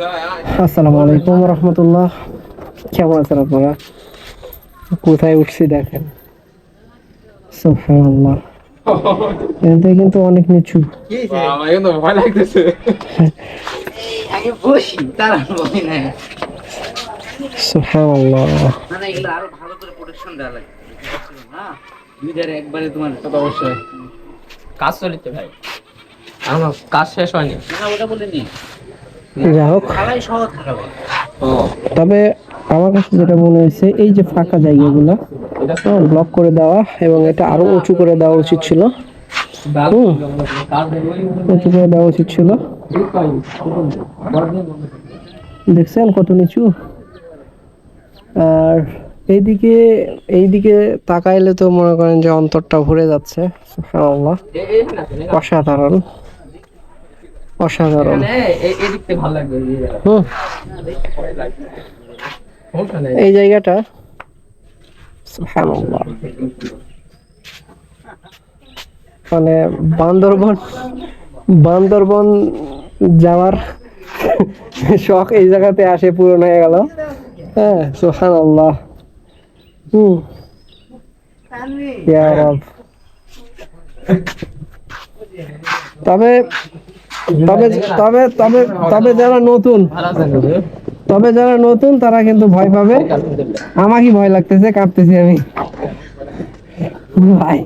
আসসালামু আলাইকুম রহমতুল্লাহ কেমন আছেন আপনারা? কোথায় উঠছি দেখেন। সুবহানাল্লাহ। কিন্তু অনেক নিচু। আমার কিন্তু ভয় লাগতেছে আগে বসি তারা বলি না। সুবহানাল্লাহ। না না এগুলো আরও ভালো করে প্রোটেকশন দেওয়া লাগে। না দুই একবারে তোমার তো অবশ্যই। কাজ চলিতে ভাই। আমার কাজ শেষ হয়নি। না ওটা বলিনি। যাই হোক তবে আমার কাছে যেটা মনে হয়েছে, এই যে ফাঁকা জায়গাগুলো ব্লক করে দেওয়া এবং এটা আরও উঁচু করে দেওয়া উচিত ছিল। উঁচু করে দেওয়া উচিত ছিল। দেখছেন কত নিচু? আর এইদিকে এইদিকে তাকাইলে তো মনে করেন যে অন্তরটা ভরে যাচ্ছে অসাধারণ। অসাধারণ। এই জায়গাটা। মানে বান্দরবন বান্দরবন যাওয়ার শখ এই জায়গাতে আসে পূরণ হয়ে গেল। হ্যাঁ হুম। ইয়া তবে তবে তবে তবে তবে যারা নতুন, তবে যারা নতুন, তারা কিন্তু ভয় পাবে। আমাকে ভয় লাগতেছে, কাঁপতেছি আমি। ভাই।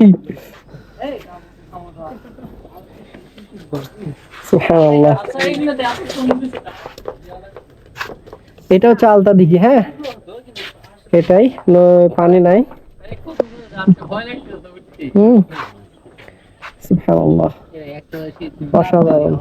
সুবহানাল্লাহ। এটা হচ্ছে আলতা দিঘি হ্যাঁ? এটাই পানি নাই। হুম। সুবহানাল্লাহ একটা অসাধারণ